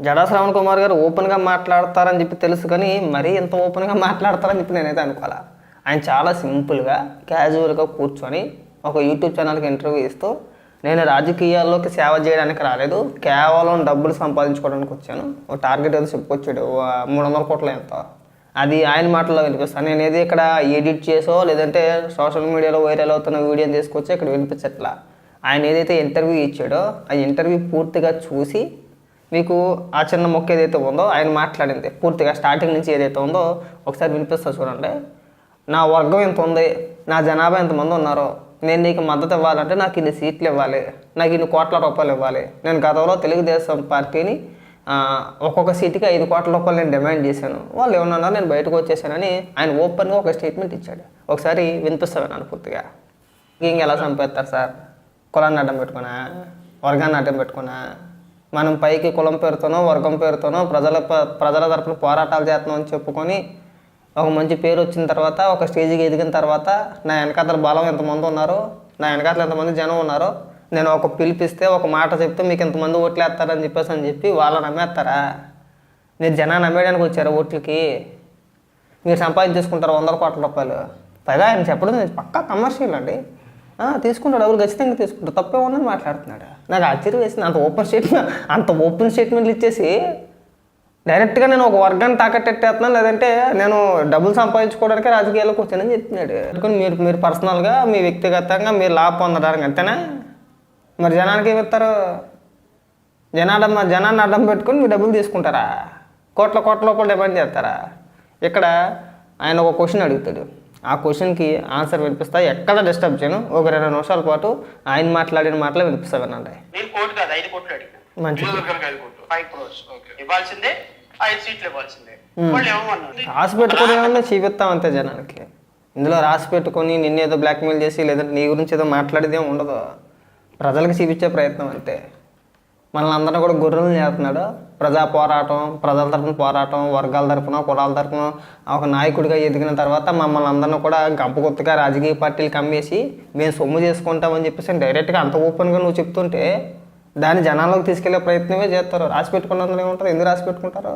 జడా శ్రవణ్ కుమార్ గారు ఓపెన్గా మాట్లాడతారని చెప్పి తెలుసు కానీ మరీ ఇంత ఓపెన్గా మాట్లాడతారని చెప్పి నేనైతే అనుకోవాలా? ఆయన చాలా సింపుల్గా క్యాజువల్గా కూర్చొని ఒక యూట్యూబ్ ఛానల్కి ఇంటర్వ్యూ ఇస్తూ నేను రాజకీయాల్లోకి సేవ చేయడానికి రాలేదు కేవలం డబ్బులు సంపాదించుకోవడానికి వచ్చాను. ఓ టార్గెట్ ఏదో చెప్పుకొచ్చాడు ఓ మూడు వందల కోట్ల ఎంత? అది ఆయన మాటల్లో వినిపిస్తాను నేను ఏది ఇక్కడ ఎడిట్ చేసో లేదంటే సోషల్ మీడియాలో వైరల్ అవుతున్న వీడియోని తీసుకొచ్చి ఇక్కడ వినిపించట్లా? ఆయన ఏదైతే ఇంటర్వ్యూ ఇచ్చాడో ఆ ఇంటర్వ్యూ పూర్తిగా చూసి మీకు ఆ చిన్న మొక్క ఏదైతే ఉందో ఆయన మాట్లాడింది పూర్తిగా స్టార్టింగ్ నుంచి ఏదైతే ఉందో ఒకసారి వినిపిస్తా చూడండి. నా వర్గం ఎంత ఉంది? నా జనాభా ఎంతమంది ఉన్నారో? నేను నీకు మద్దతు ఇవ్వాలంటే నాకు ఇన్ని సీట్లు ఇవ్వాలి. నాకు ఇన్ని కోట్ల రూపాయలు ఇవ్వాలి. నేను గతంలో తెలుగుదేశం పార్టీని ఒక్కొక్క సీటుకి ఐదు కోట్ల రూపాయలు నేను డిమాండ్ చేశాను. వాళ్ళు ఏమన్నా నేను బయటకు వచ్చేసానని ఆయన ఓపెన్గా ఒక స్టేట్మెంట్ ఇచ్చాడు. ఒకసారి వినిపిస్తాను నన్ను పూర్తిగా. ఇంకెలా చంపేస్తారు సార్? కులాన్ని అడ్డం పెట్టుకున్నా? వర్గాన్ని అడ్డం పెట్టుకున్నా? మనం పైకి కులం పేరుతోనో వర్గం పేరుతోనో ప్రజల ప్రజల తరపున పోరాటాలు చేస్తున్నాం అని చెప్పుకొని ఒక మంచి పేరు వచ్చిన తర్వాత ఒక స్టేజ్కి ఎదిగిన తర్వాత నా వెనకాతల బలం ఎంతమంది ఉన్నారో నా వెనకాతల ఎంతమంది జనం ఉన్నారో నేను ఒక పిలిపిస్తే ఒక మాట చెప్తే మీకు ఎంతమంది ఓట్లు వేస్తారని చెప్పేసి అని చెప్పి వాళ్ళని నమ్మేస్తారా? మీరు జనాన్ని నమ్మేయడానికి వచ్చారు ఓట్లకి? మీరు సంపాదించేసుకుంటారు వందల కోట్ల రూపాయలు? పైగా ఆయన చెప్పడం పక్కా కమర్షియల్ అండి. తీసుకుంటాడు డబ్బులు ఖచ్చితంగా తీసుకుంటాడు. తప్పే ఉందని మాట్లాడుతున్నాడు. నాకు ఆశ్చర్యం వేసింది. అంత ఓపెన్ స్టేట్మెంట్ అంత ఓపెన్ స్టేట్మెంట్లు ఇచ్చేసి డైరెక్ట్గా నేను ఒక వర్గాన్ని తాకట్టెట్టేస్తున్నాను లేదంటే నేను డబ్బులు సంపాదించుకోవడానికి రాజకీయాల్లోకి వచ్చానని చెప్తున్నాడు అందుకని మీరు మీరు పర్సనల్గా మీ వ్యక్తిగతంగా మీరు లాభ పొందడానికి అంతేనా? మరి జనానికి ఏమిస్తారు జనాడ జనాన్ని అడ్డం పెట్టుకొని మీ డబ్బులు తీసుకుంటారా? కోట్ల కోట్ల రూపాయలు డిమాండ్ చేస్తారా? ఇక్కడ ఆయన ఒక క్వశ్చన్ అడుగుతాడు. ఆ క్వశ్చన్కి ఆన్సర్ వినిపిస్తా. ఎక్కడ డిస్టర్బ్ చేయను. ఒక రెండు నిమిషాల పాటు ఆయన మాట్లాడిన మాటలు వినిపిస్తా వినండి నేను కోటి కాదు ఐదు కోట్లు అడిగాను మంచిది. నియోజకవర్గానికి ఐదు కోట్లు. ఫైవ్ క్రోర్స్ ఇవ్వాల్సిందే ఐదు సీట్లు ఇవ్వాల్సిందే. వాళ్ళు ఏమన్నారు రాసి పెట్టుకుని ఏమన్నా చూపిస్తాం అంతే జనానికి. ఇందులో రాసి పెట్టుకొని నిన్ను ఏదో బ్లాక్మెయిల్ చేసి లేదంటే నీ గురించి ఏదో మాట్లాడేది ఏమి ఉండదు. ప్రజలకు చూపించే ప్రయత్నం అంతే. మనల్ని అందరినీ కూడా గొర్రెలు చేస్తున్నాడు. ప్రజా పోరాటం ప్రజల తరఫున పోరాటం వర్గాల తరఫున కులాల తరఫున ఒక నాయకుడిగా ఎదిగిన తర్వాత మమ్మల్ని అందరినీ కూడా గంప కొత్తగా రాజకీయ పార్టీలు కమ్మేసి మేము సొమ్ము చేసుకుంటామని చెప్పేసి డైరెక్ట్గా అంత ఓపెన్గా నువ్వు చెప్తుంటే దాన్ని జనాల్లోకి తీసుకెళ్ళే ప్రయత్నమే చేస్తారు. రాసి పెట్టుకున్నందులో ఏముంటారు ఎందుకు రాసి పెట్టుకుంటారు?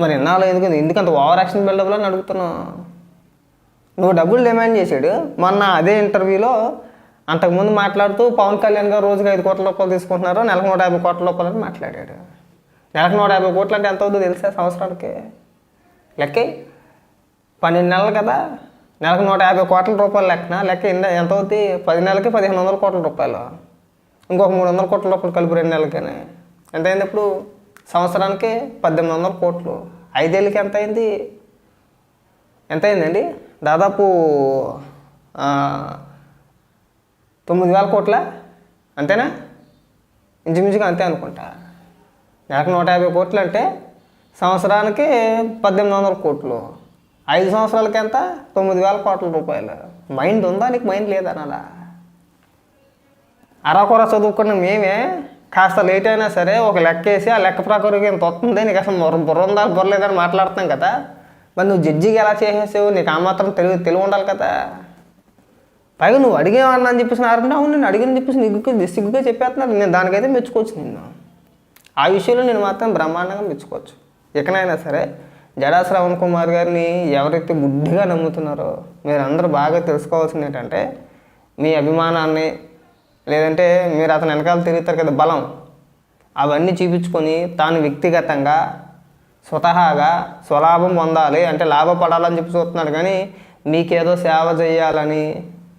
మరి ఎన్నాళ్ళు ఎందుకు? ఎందుకు అంత ఓవర్ యాక్షన్ బిల్డప్లో అని అడుగుతున్నావు? నువ్వు డబ్బులు డిమాండ్ చేశాడు. మొన్న అదే ఇంటర్వ్యూలో అంతకుముందు మాట్లాడుతూ పవన్ కళ్యాణ్ గారు రోజుకి ఐదు కోట్ల రూపాయలు తీసుకుంటున్నారు నెలకు నూట యాభై కోట్ల రూపాయలు అని మాట్లాడాడు. నెలకు నూట యాభై కోట్లు అంటే ఎంత అవుతుందో తెలుసా సంవత్సరానికి? లెక్క. పన్నెండు నెలలు కదా. నెలకు నూట యాభై కోట్ల రూపాయలు లెక్కన లెక్క ఎంత ఎంత అవుతుంది పది నెలలకి పదిహేను వందల కోట్ల రూపాయలు. ఇంకొక మూడు వందల కోట్ల రూపాయలు కలిపి రెండు నెలలకని. ఎంత అయింది ఇప్పుడు? సంవత్సరానికి పద్దెనిమిది వందల కోట్లు. ఐదేళ్ళకి ఎంత అయింది? ఎంత అయిందండి దాదాపు తొమ్మిది వేల కోట్ల? అంతేనా? ఇంచుమించుగా అంతే అనుకుంటా. నెలకు నూట యాభై కోట్లు అంటే సంవత్సరానికి పద్దెనిమిది వందల కోట్లు. ఐదు సంవత్సరాలకి ఎంత? తొమ్మిది వేల కోట్ల రూపాయలు. మైండ్ ఉందా నీకు? మైండ్ లేదనాలా అరాకొర చదువుకున్న మేమే కాస్త లేట్ అయినా సరే ఒక లెక్క వేసి ఆ లెక్క ప్రకారం ఇంత వస్తుంది నీకు అసలు బుర్ర బుర్ర ఉందా? బుర్రలేదని మాట్లాడుతున్నాం కదా. మరి నువ్వు జడ్జికి ఎలా చేసేసావు? నీకు ఆ మాత్రం తెలివి తెలివి ఉండాలి కదా. పైగా నువ్వు అడిగేవన్నా అని చెప్పేసి నారంటే అవును నేను అడిగిన చెప్పేసి నీకు సిగ్గుగా చెప్పేస్తున్నాడు నేను దానికైతే మెచ్చుకోవచ్చు నిన్ను. ఆ విషయంలో నేను మాత్రం బ్రహ్మాండంగా మెచ్చుకోవచ్చు. ఎక్కడైనా సరే జడా శ్రవణ్ కుమార్ గారిని ఎవరైతే గుడ్డిగా నమ్ముతున్నారో మీరు అందరూ బాగా తెలుసుకోవాల్సింది ఏంటంటే మీ అభిమానాన్ని లేదంటే మీరు అతని వెనకాల తిరుగుతారు కదా బలం. అవన్నీ చూపించుకొని తాను వ్యక్తిగతంగా స్వతహాగా స్వలాభం పొందాలి అంటే లాభపడాలని చెప్పి చూస్తున్నాడు. కానీ మీకేదో సేవ చేయాలని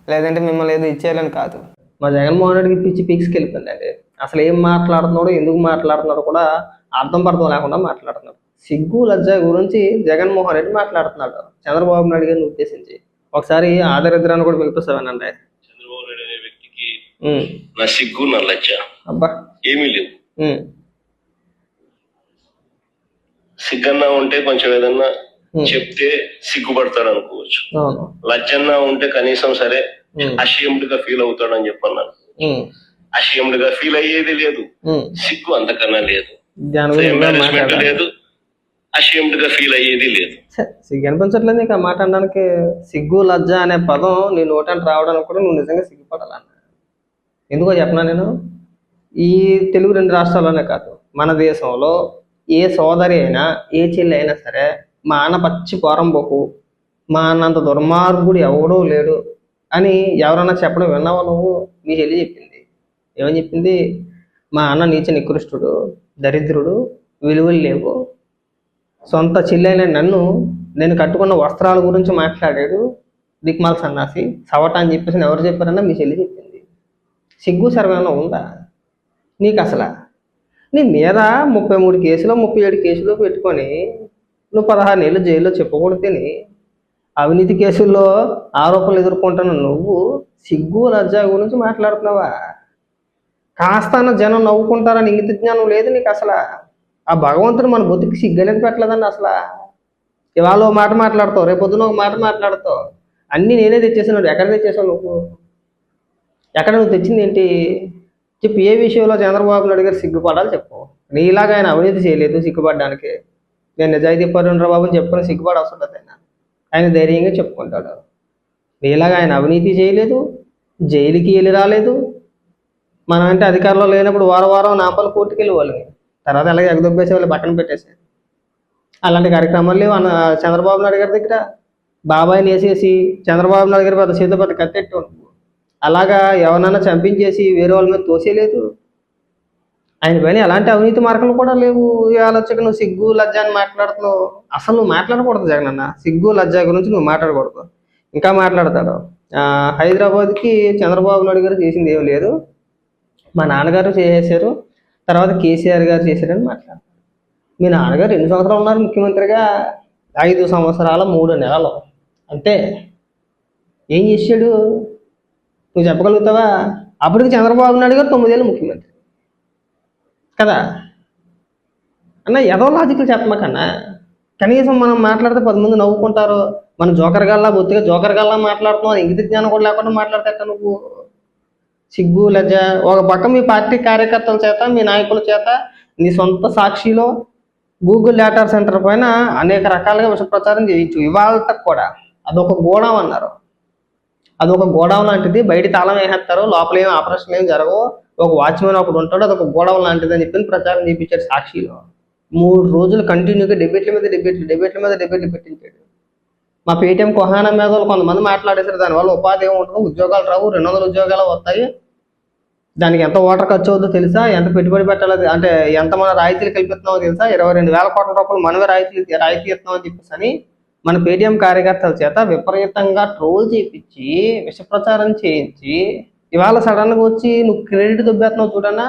లేదంటే మిమ్మల్ని ఏదో ఇచ్చేయాలని కాదు. మా జగన్మోహన్ రెడ్డికి పిచ్చి పీక్స్కి వెళ్ళిపోయింది అది అసలు ఏం మాట్లాడుతున్నాడో ఎందుకు మాట్లాడుతున్నాడో కూడా అర్థం పర్థం లేకుండా మాట్లాడుతున్నాడు. సిగ్గు లజ్జ గురించి జగన్మోహన్ రెడ్డి మాట్లాడుతున్నాడు. చంద్రబాబు నాయుడు గారిని ఉద్దేశించి. ఒకసారి ఆదరిద్రాన్ని కూడా పిలిపిస్తామేనండి చంద్రబాబు నాయుడు అనే వ్యక్తికి నా సిగ్గు నా లజ్జ అబ్బా. ఏమీ లేవు. ఉమ్, సిగ్గన్నా ఉంటే కొంచెం ఏదన్నా. చెప్తే సిగ్గుపడతాడు అనుకోవచ్చు. లజ్జన్నా ఉంటే కనీసం సరే అషేమ్డ్గా ఫీల్ అవుతాడని చెప్పన్నాను. అషేమ్డ్గా ఫీల్ అయ్యేది లేదు. సిగ్గు అంతకన్నా లేదు. ఇంకా లేదు. అషేమ్డ్గా ఫీల్ అయ్యేది లేదు. సిగ్గు అనిపించట్లేదు నీకు ఆ మాట అనడానికి. సిగ్గు లజ్జ అనే పదం నీ నోటంట రావడానికి కూడా నువ్వు నిజంగా సిగ్గుపడాలన్న. ఎందుకో చెప్పనా నేను? ఈ తెలుగు రెండు రాష్ట్రాల్లోనే కాదు. మన దేశంలో ఏ సోదరి అయినా ఏ చెల్లి అయినా సరే మా అన్న పచ్చి పోరంబోకు. మా అన్నంత దుర్మార్గుడు ఎవడూ లేడు. అని ఎవరన్నా చెప్పడం విన్నావా నువ్వు? నీ చెల్లి చెప్పింది. ఏమని చెప్పింది? మా అన్న నీచ నికృష్టుడు దరిద్రుడు విలువలు లేవు. సొంత చెల్లెలైన నన్ను నేను కట్టుకున్న వస్త్రాల గురించి మాట్లాడాడు. దిక్మాల సన్నాసి సవట అని చెప్పేసి ఎవరు చెప్పారన్నా మీ చెల్లి చెప్పింది. సిగ్గు సర్వేమైనా ఉందా? నీకు అసలు? నీ మీద ముప్పై మూడు కేసులు ముప్పై ఏడు కేసులు పెట్టుకొని నువ్వు పదహారు నెలలు జైల్లో చెప్పకూడదు తిని అవినీతి కేసుల్లో ఆరోపణలు ఎదుర్కొంటున్న నువ్వు సిగ్గు లజ్జ గురించి మాట్లాడుతున్నావా? కాస్తాన జనం నవ్వుకుంటారని ఇంగిత జ్ఞానం లేదు నీకు అసలు. ఆ భగవంతుడు మన బుద్ధికి సిగ్గు పెట్టలేదండి అసలు. ఇవాళ ఒక మాట మాట్లాడతావు రేపు పొద్దున ఒక మాట మాట్లాడతావు. అన్నీ నేనే తెచ్చేసాను ఎక్కడ తెచ్చేసావు నువ్వు? ఎక్కడ నువ్వు తెచ్చింది ఏంటి? చెప్పు ఏ విషయంలో చంద్రబాబు నాయుడు గారు సిగ్గుపడాలి చెప్పు. నీలాగా ఆయన అవినీతి చేయలేదు సిగ్గుపడడానికి. నేను నిజాయితీ పరుండ్రా బాబు అని చెప్పుకొని సిగ్గుపడ అవసరం లేదు ఆయన. ఆయన ధైర్యంగా చెప్పుకుంటాడు. ఇలాగ ఆయన అవినీతి చేయలేదు జైలుకి వెళ్ళి రాలేదు. మనం అంటే అధికారంలో లేనప్పుడు వారం వారం నాపలు కోర్టుకు వెళ్ళి తర్వాత అలాగే ఎగదొబ్బేసే వాళ్ళు పక్కన పెట్టేసారు అలాంటి కార్యక్రమాలు లేవు. అన్న చంద్రబాబు నాయుడు గారి దగ్గర బాబాయ్ని వేసేసి చంద్రబాబు నాయుడు గారి పెద్ద చేతిలో పెద్ద కత్తెట్టు అలాగా ఎవరినైనా చంపించేసి వేరే వాళ్ళ మీద తోసేయలేదు ఆయన పైన ఎలాంటి అవినీతి మార్కులు కూడా లేవు. ఇవాళ వచ్చాక నువ్వు సిగ్గు లజ్జ అని మాట్లాడుతున్నావు. అసలు నువ్వు మాట్లాడకూడదు జగన్ అన్న. సిగ్గు లజ్జ గురించి నువ్వు మాట్లాడకూడదు. ఇంకా మాట్లాడతాడు. హైదరాబాద్కి చంద్రబాబు నాయుడు గారు చేసింది ఏం లేదు. మా నాన్నగారు చేసేశారు తర్వాత కేసీఆర్ గారు చేశారని మాట్లాడతారు మీ నాన్నగారు ఎన్ని సంవత్సరాలు ఉన్నారు ముఖ్యమంత్రిగా? ఐదు సంవత్సరాల మూడు నెలలు. అంతే. ఏం చేశాడు నువ్వు చెప్పగలుగుతావా? అప్పటికి చంద్రబాబు నాయుడు గారు తొమ్మిదేళ్ళు ముఖ్యమంత్రి. కదా? అన్న ఏదో లాజిక్లు చెప్పమాకన్నా కనీసం మనం మాట్లాడితే పది మంది నవ్వుకుంటారు. మనం జోకర్ గల్లా బొత్తిగా జోకర్ గల్లా మాట్లాడుతున్నావు ఇంగిత జ్ఞానం కూడా లేకుండా మాట్లాడతా నువ్వు? సిగ్గు లజ్జ. ఒక పక్క మీ పార్టీ కార్యకర్తల చేత మీ నాయకుల చేత నీ సొంత సాక్షిలో గూగుల్ డేటా సెంటర్ పైన అనేక రకాలుగా విష ప్రచారం చేయించు. ఇవాళ కూడా అదొక గోడం అన్నారు. అది ఒక గోడౌన్ లాంటిది. బయట తాళం వేసేస్తారు. లోపల ఏం ఆపరేషన్ ఏం జరగవు. ఒక వాచ్మెన్ ఒకడు ఉంటాడు. అదొక గోడౌన్ లాంటిది అని చెప్పి ప్రచారం చేయించాడు సాక్షిలో. మూడు రోజులు కంటిన్యూగా డిబేట్ల మీద డిబేట్లు డిబేట్ల మీద డిబేట్లు పెట్టించాడు. మా పేటీఎం కొహానా మీద కొంతమంది మాట్లాడేసారు దానివల్ల ఉపాధి ఏమి ఉద్యోగాలు రావు. రెండు వందల ఉద్యోగాలు వస్తాయి. దానికి ఎంత ఓటర్ ఖర్చు అవుతుందో తెలుసా? ఎంత పెట్టుబడి పెట్టాలో అంటే ఎంత మన రాయితీలు కల్పిస్తున్నామో తెలుసా? ఇరవై రెండు వేల కోట్ల రూపాయలు మనమే రాయితీ రాయితీ ఇస్తున్నామని చెప్పేసి అని మన పేటీఎం కార్యకర్తల చేత విపరీతంగా ట్రోల్ చేయించి విషప్రచారం చేయించి ఇవాళ సడన్గా వచ్చి నువ్వు క్రెడిట్ దుబ్బేస్తున్నావు చూడన్నా?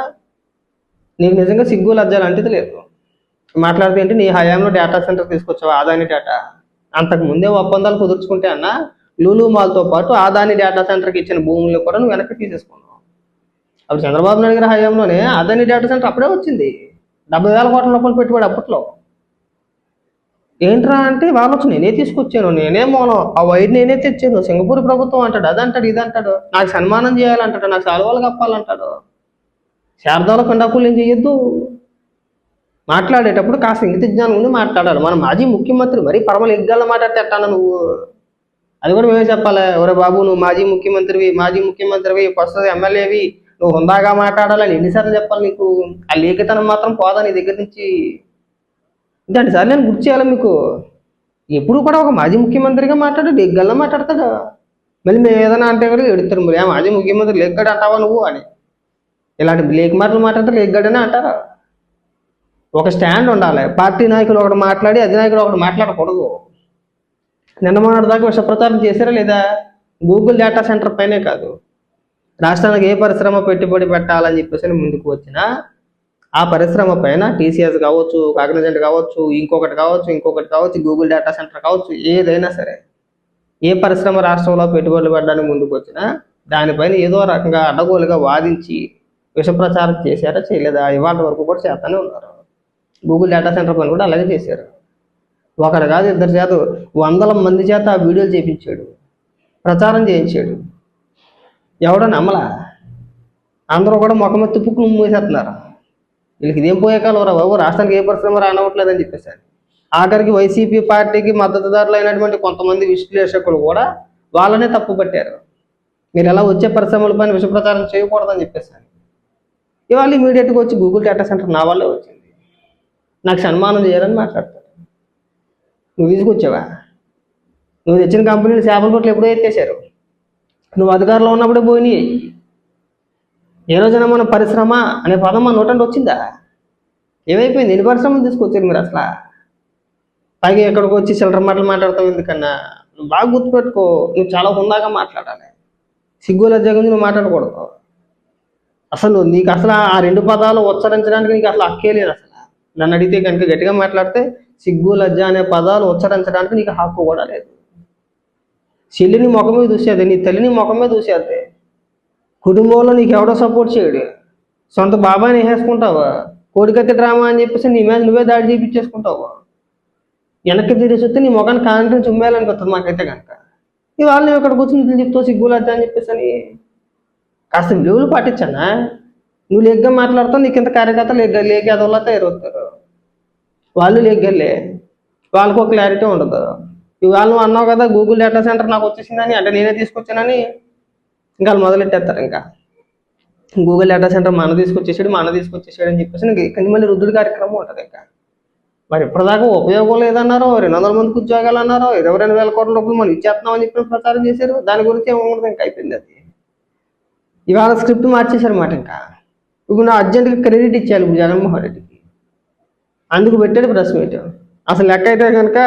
నీకు నిజంగా సిగ్గు లజ్జ లేదు. మాట్లాడితే ఏంటి? నీ హయాంలో డేటా సెంటర్ తీసుకొచ్చావు? ఆదాని డేటా అంతకు ముందే ఒప్పందాలు కుదుర్చుకుంటే అన్న లూలు మాల్తో పాటు ఆదాని డేటా సెంటర్కి ఇచ్చిన భూములు కూడా నువ్వు వెనక్కి తీసేసుకున్నావు. అప్పుడు చంద్రబాబు నాయుడు గారి హయాంలోనే ఆదాని డేటా సెంటర్ అప్పుడే వచ్చింది. డెబ్బై వేల కోట్ల రూపాయలు పెట్టుబడి అప్పట్లో. ఏంట్రా అంటే వాళ్ళు నేనే తీసుకొచ్చాను నేనే మోనం ఆ వైర్ నేనే తెచ్చాను సింగపూర్ ప్రభుత్వం అంటాడు అదంటాడు ఇదంటాడు నాకు సన్మానం చేయాలంటాడు నాకు సాల్వాలు కప్పాలంటాడు. శారదాల కండాకులు ఏం చేయొద్దు మాట్లాడేటప్పుడు కాస్త ఇంగిత జ్ఞానం ఉండి మాట్లాడాలి. మన మాజీ ముఖ్యమంత్రి మరీ పరమలు ఎగ్గాల మాట్లాడితే ఎట్టాను నువ్వు? అది కూడా మేమే చెప్పాలి. ఎవరే బాబు నువ్వు మాజీ ముఖ్యమంత్రివి మాజీ ముఖ్యమంత్రివి ఫస్ట్ ఎమ్మెల్యేవి నువ్వు హుందాగా మాట్లాడాలని ఎన్నిసార్లు చెప్పాలి నీకు? ఆ లేఖితనం మాత్రం పోదా నీ దగ్గర నుంచి? దాని సార్ నేను గుర్తు చేయాలి మీకు? ఎప్పుడు కూడా ఒక మాజీ ముఖ్యమంత్రిగా మాట్లాడు లెగ్గల్లా మాట్లాడతాడు? మళ్ళీ మేము ఏదైనా అంటే కూడా ఎడుతారు మరి ఆ మాజీ ముఖ్యమంత్రి లెగ్గడు అంటావా నువ్వు? అని. ఇలాంటి లేక మాటలు మాట్లాడితే లెగ్గడనే అంటారా? ఒక స్టాండ్ ఉండాలి. పార్టీ నాయకులు ఒకటి మాట్లాడి అధినాయకుడు ఒకటి మాట్లాడకూడదు. నిన్న మొన్నటిదాకా దాకా చేశారా లేదా? గూగుల్ డేటా సెంటర్ పైనే కాదు. రాష్ట్రానికి ఏ పరిశ్రమ పెట్టుబడి పెట్టాలని చెప్పేసి ముందుకు వచ్చినా ఆ పరిశ్రమ పైన టీసీఎస్ కావచ్చు కాగ్నిజెంట్ కావచ్చు ఇంకొకటి కావచ్చు ఇంకొకటి కావచ్చు గూగుల్ డేటా సెంటర్ కావచ్చు ఏదైనా సరే. ఏ పరిశ్రమ రాష్ట్రంలో పెట్టుబడులు పెట్టడానికి ముందుకు వచ్చినా దానిపైన ఏదో రకంగా అడ్డగోలుగా వాదించి విషప్రచారం చేశారా చేయలేదా? ఇవాళ వరకు కూడా చేస్తూనే ఉన్నారు. గూగుల్ డేటా సెంటర్ పని కూడా అలాగే చేశారు. ఒకరు కాదు ఇద్దరు చేత వందల మంది చేత ఆ వీడియోలు చేయించాడు ప్రచారం చేయించాడు. ఎవడో నమ్మలా? అందరూ కూడా ముఖం తుప్పుకు మూసేస్తున్నారు. వీళ్ళకి ఇదేం పోయే కాలం రా బాబు? రాష్ట్రానికి ఏ పరిశ్రమ రానవట్లేదని చెప్పేసారు ఆఖరికి వైసీపీ పార్టీకి మద్దతుదారులు అయినటువంటి కొంతమంది విశ్లేషకులు కూడా వాళ్ళనే తప్పు పట్టారు. మీరు ఎలా వచ్చే పరిశ్రమల పైన విషప్రచారం చేయకూడదని చెప్పేసాను ఇవాళ ఇమీడియట్గా వచ్చి గూగుల్ డేటా సెంటర్ నా వల్లే వచ్చింది. నాకు సన్మానం చేయాలని మాట్లాడతారు. నువ్వు తీసుకొచ్చావా నువ్వు తెచ్చిన కంపెనీలు చేపల కొట్లు ఎప్పుడో ఎత్తేసారు నువ్వు అధికారంలో ఉన్నప్పుడే పోయినాయి. ఏ రోజైనా మన పరిశ్రమ అనే పదం మన నోటండి వచ్చిందా? ఏమైపోయింది? ఎన్ని పరిశ్రమలు తీసుకొచ్చారు మీరు అసలు? పైగా ఎక్కడికి వచ్చి చిల్లర మాటలు మాట్లాడతావు ఎందుకన్నా? నువ్వు బాగా గుర్తుపెట్టుకో. నువ్వు చాలా హుందాగా మాట్లాడాలి. సిగ్గు లజ్జ గురించి నువ్వు మాట్లాడకూడదు. అసలు నీకు అసలు ఆ రెండు పదాలు ఉచ్చరించడానికి నీకు అసలు హక్కే లేదు అసలు. నన్ను అడిగితే కనుక గట్టిగా మాట్లాడితే సిగ్గు లజ్జ అనే పదాలు ఉచ్చరించడానికి నీకు హక్కు కూడా లేదు. చెల్లిని ముఖమే చూసేది నీ తల్లిని ముఖమే చూసేది. కుటుంబంలో నీకు ఎవడో సపోర్ట్ చేయడు. సొంత బాబాయ్ వేసేసుకుంటావా? కోడికత్తి డ్రామా అని చెప్పేసి నీ మీద నువ్వే దాడి చేయించేసుకుంటావు వెనక్కి తిరిగి చూస్తే నీ ముఖాన్ని కాంట్రీ చుమ్మేయాలనిపిస్తుంది మాకైతే కనుక ఇవాళ నువ్వు ఇక్కడ కూర్చుని చెప్తావు సిగ్గులు అద్దా అని చెప్పేసి అని. కాస్త విలువలు పాటించానా? నువ్వు లేగ్గా మాట్లాడుతావు నీకు ఇంత కార్యకర్త లేక లేక అదోలా తయారవుతారు. వాళ్ళు లేగ్గలే. వాళ్ళకు ఒక క్లారిటీ ఉండదు. ఇవాళ నువ్వు అన్నావు కదా గూగుల్ డేటా సెంటర్ నాకు వచ్చేసిందని అంటే నేనే తీసుకొచ్చానని. ఇంకా వాళ్ళు మొదలెట్టేస్తారు ఇంకా. గూగుల్ డేటా సెంటర్ మన తీసుకొచ్చేసాడు మన తీసుకొచ్చేసాడు అని చెప్పేసి కానీ మళ్ళీ రుద్దుడు కార్యక్రమం ఉంటుంది ఇంకా. మరి ఇప్పటిదాకా ఉపయోగం లేదన్నారో రెండు వందల మందికి ఉద్యోగాలు అన్నారో ఇరవై రెండు వేల కోట్ల రూపాయలు మనం ఇచ్చేస్తున్నామని చెప్పిన ప్రచారం చేశారు. దాని గురించి ఏమవుతుంది ఇంకా అయిపోయింది అది. ఇవాళ స్క్రిప్ట్ మార్చేశారు మాట ఇంకా. ఇప్పుడు నా అర్జెంట్గా క్రెడిట్ ఇచ్చేయాలి ఇప్పుడు జగన్మోహన్ రెడ్డికి. అందుకు పెట్టాడు ప్రెస్ మీట్. అసలు లెక్క అయితే కనుక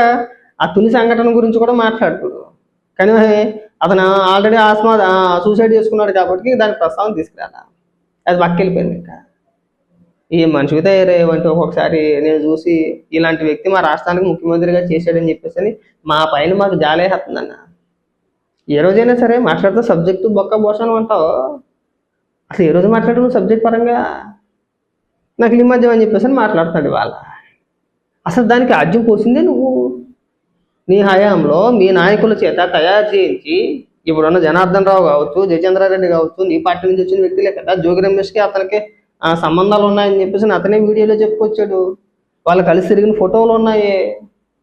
ఆ తుని సంఘటన గురించి కూడా మాట్లాడుతుడు కానీ అతను ఆల్రెడీ ఆస్మా సూసైడ్ చేసుకున్నాడు కాబట్టి దాని ప్రస్తావన తీసుకురాలా? అది పక్కెళ్ళిపోయింది ఇంకా. ఈ మనిషికి తయారయ్యేవంటి ఒక్కొక్కసారి నేను చూసి ఇలాంటి వ్యక్తి మా రాష్ట్రానికి ముఖ్యమంత్రిగా చేశాడని చెప్పేసి అని మా పైన మాకు జాలేస్తుందన్న ఏ రోజైనా సరే మాట్లాడితే సబ్జెక్టు బొక్క భోషణం అంటావు? అసలు ఏ రోజు మాట్లాడు సబ్జెక్ట్ పరంగా? నాకు ఈ మధ్య అని చెప్పేసి అని మాట్లాడుతున్నాడు వాళ్ళ అసలు దానికి ఆద్యం పోసిందే నువ్వు? నీ హయాంలో మీ నాయకుల చేత తయారు చేయించి ఇప్పుడున్న జనార్దన్ రావు కావచ్చు జయచంద్రారెడ్డి కావచ్చు నీ పార్టీ నుంచి వచ్చిన వ్యక్తులే కదా. జోగి రమేష్కి అతనికి ఆ సంబంధాలు ఉన్నాయని చెప్పేసి అతనే వీడియోలో చెప్పుకొచ్చాడు. వాళ్ళు కలిసి తిరిగిన ఫోటోలు ఉన్నాయి.